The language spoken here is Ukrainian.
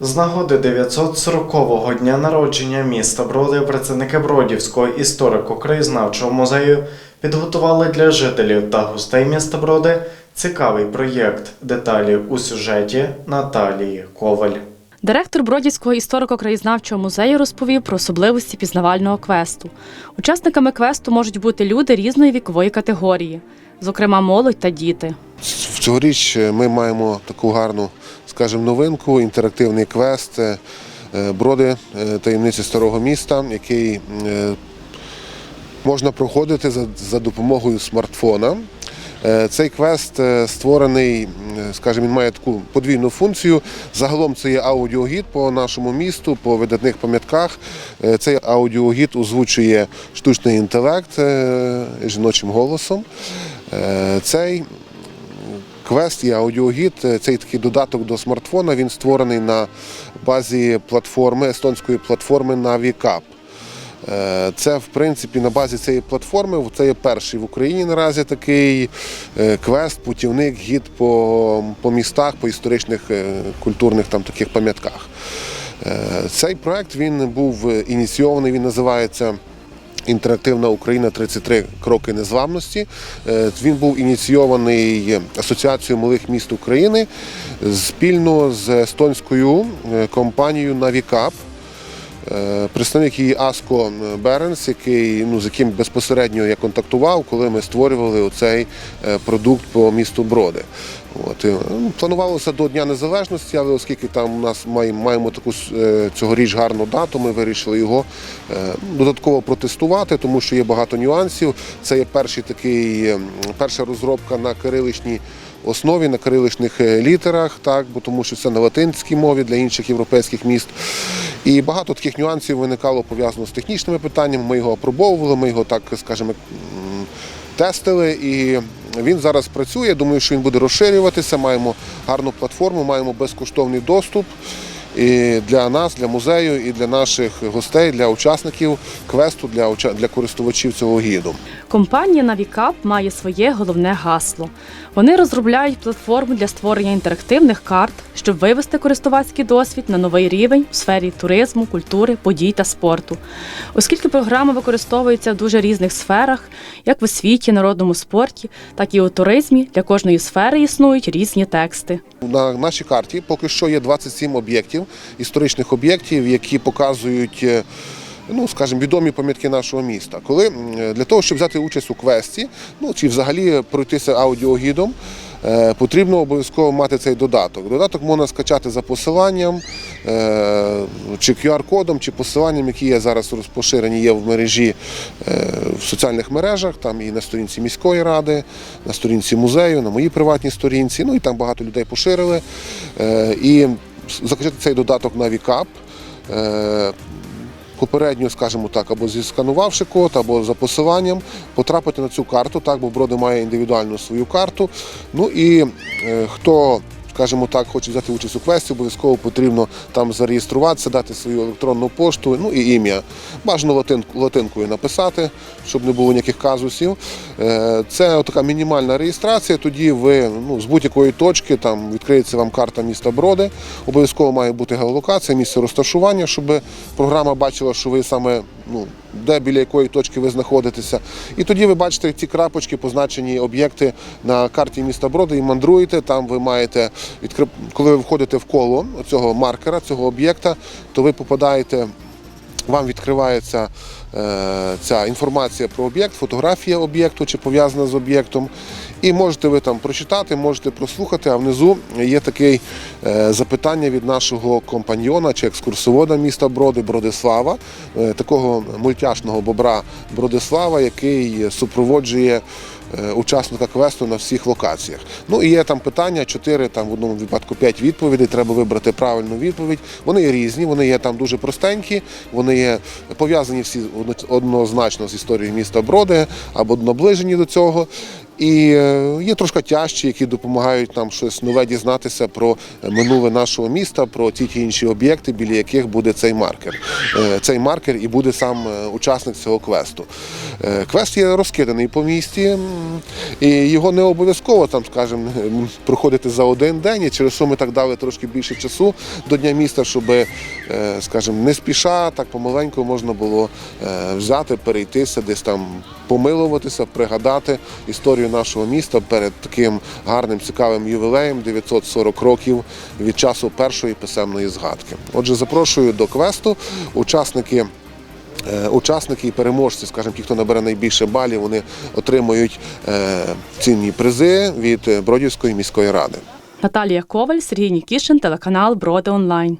З нагоди 940-го дня народження міста Броди працівники Бродівського історико-краєзнавчого музею підготували для жителів та гостей міста Броди цікавий проєкт. Деталі у сюжеті Наталії Коваль. Директор Бродівського історико-краєзнавчого музею розповів про особливості пізнавального квесту. Учасниками квесту можуть бути люди різної вікової категорії, зокрема молодь та діти. В Цьогоріч ми маємо таку гарну, скажімо, новинку, інтерактивний квест е, е, Броди е, таємниці старого міста, який можна проходити за, допомогою смартфона. Цей квест створений, скажімо, він має таку подвійну функцію. Загалом це є аудіогід по нашому місту, по видатних пам'ятках. Цей аудіогід озвучує штучний інтелект жіночим голосом. Цей Квест і аудіогід цей такий додаток до смартфона. Він створений на базі платформи естонської платформи Navicap. Е, Це, в принципі, на базі цієї платформи. Це є перший в Україні наразі такий е, квест, путівник, гід по, по містах, по історичних е, культурних там таких пам'ятках. Е, Цей проект він був ініційований, він називається. Інтерактивна Україна 33 кроки незламності. Е, Він був ініційований Асоціацією малих міст України спільно з естонською е, компанією Navicap. Е, Представник її Аско Беренс, який ну з яким безпосередньо я контактував, коли ми створювали оцей е, продукт по місту Броди. От ну, планувалося до Дня Незалежності, але оскільки там у нас маємо, маємо таку е, цьогоріч гарну дату, ми вирішили його додатково протестувати, тому що є багато нюансів. Це є перший такий, перша розробка на кириличній основі, на кириличних е, літерах, так, бо тому що це на латинській мові для інших європейських міст. І багато таких нюансів виникало пов'язано з технічними питаннями. Ми його опробовували, ми його так, скажімо, тестили. І він зараз працює. Думаю, що він буде розширюватися. Маємо гарну платформу, маємо безкоштовний доступ. І для нас, для музею, і для наших гостей, для учасників квесту, для, для користувачів цього гіду. Компанія Navicap має своє головне гасло. Вони розробляють платформу для створення інтерактивних карт, щоб вивести користувацький досвід на новий рівень у сфері туризму, культури, подій та спорту. Оскільки програма використовується в дуже різних сферах, як в освіті, народному спорті, так і у туризмі, для кожної сфери існують різні тексти. На нашій карті поки що є 27 об'єктів, історичних об'єктів, які показують. е, Ну, скажімо, відомі пам'ятки нашого міста. Коли для того, щоб взяти участь у квесті, ну чи взагалі пройтися аудіогідом, е, потрібно обов'язково мати цей додаток. Додаток можна скачати за посиланням, е, чи QR-кодом, чи посиланням, які є зараз роз- поширені є в мережі е, в соціальних мережах, там і на сторінці міської ради, на сторінці музею, на моїй приватній сторінці. Ну і там багато людей поширили. Е, І закачати цей додаток на Вікап. Попередньо, скажімо так, або зісканувавши код, або за посиланням, потрапити на цю карту, так, бо Броди має індивідуальну свою карту. Ну і е, хто, скажімо так, хоче взяти участь у квесті, обов'язково потрібно там зареєструватися, дати свою електронну пошту, ну і ім'я. Бажано латин, латинкою написати, щоб не було ніяких казусів. Е, Це така мінімальна реєстрація. Тоді ви ну, з будь-якої точки там відкриється вам карта міста Броди. Обов'язково має бути геолокація, місце розташування, щоб програма бачила, що ви саме ну, де біля якої точки ви знаходитеся. І тоді ви бачите ці крапочки, позначені об'єкти на карті міста Броди і мандруєте. Там ви маєте. Коли ви входите в коло цього маркера, цього об'єкта, то ви попадаєте. Вам відкривається е, ця інформація про об'єкт, фотографія об'єкту чи пов'язана з об'єктом. І можете ви там прочитати, можете прослухати, а внизу є таке е, запитання від нашого компаньйона чи екскурсовода міста Броди Бродислава, е, такого мультяшного бобра Бродислава, який супроводжує учасника квесту на всіх локаціях. Ну і є там питання, чотири, там в одному випадку п'ять відповідей. Треба вибрати правильну відповідь. Вони різні, вони є там дуже простенькі, вони є пов'язані всі однозначно з історією міста Броди або наближені до цього. І е, є трошки тяжчі, які допомагають нам щось нове дізнатися про минуле нашого міста, про ті ті інші об'єкти, біля яких буде цей маркер. Е, Цей маркер і буде сам е, учасник цього квесту. Е, Квест є розкиданий по місті, і його не обов'язково там, скажімо, проходити за один день. І через що ми так дали трошки більше часу до Дня міста, щоб, е, скажімо, не спіша, так помаленьку можна було е, взяти, перейтися, десь там помилуватися, пригадати історію нашого міста перед таким гарним цікавим ювілеєм 940 років від часу першої писемної згадки. Отже, запрошую до квесту. Учасники. Е, Учасники і переможці, скажімо, ті, хто набере найбільше балів, вони отримують е, цінні призи від Бродівської міської ради. Наталія Коваль, Сергій Нікішин, телеканал Броди Онлайн.